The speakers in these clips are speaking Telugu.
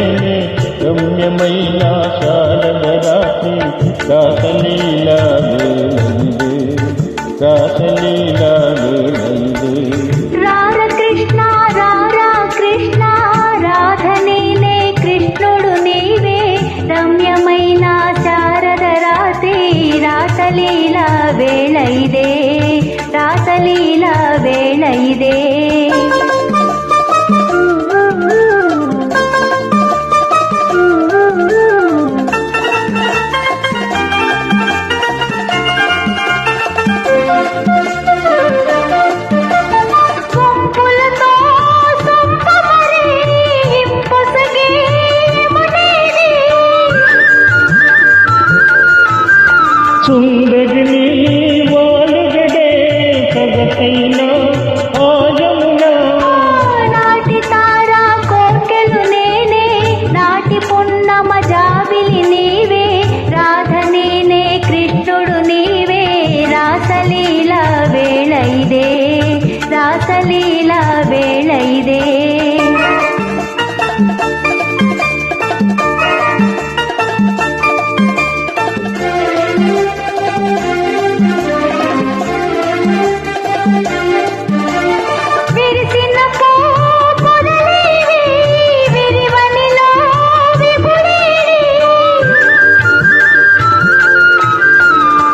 కృష్ణుడనేనే రమ్యమైన శారద రాత్రి రాసలీలా వేలందు రార కృష్ణ రారా కృష్ణ రాధనేనే కృష్ణుడు నీవే. రమ్యమైన రాసలీల వేళ సుందరిని వాలుగడే సగతైన నాటి తారా కోర్కెలు నేనే నాటి పున్నమ జాబిలి నీవే రాధ నేనే కృష్ణుడు నీవే రాసలీల వేళ ఇదే రాసలీల వేళ ఇదే.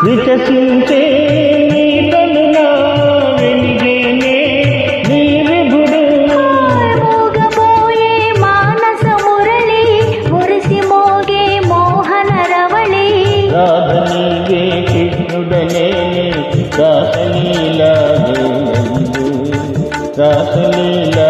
వికసించే నీ తనునా వెలిగేనే నీ విభుడు మోగబోయే మానస మురళి మురిసి మోగే మోహన రవళి. రాధ నీవే కృష్ణుడనే రాసలీలా రాసలీలా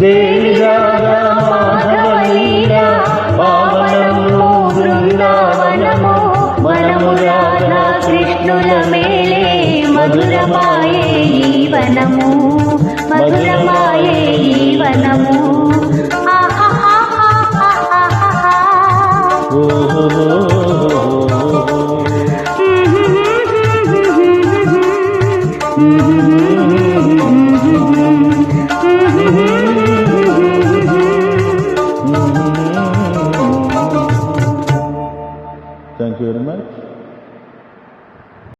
దేవిగా మాధవనీగా పావనము బృందావనము మనము రాధా కృష్ణుల మేలే మధురమాయే ఈ వనము మధురమాయే ఈ వనము. Mm-hmm.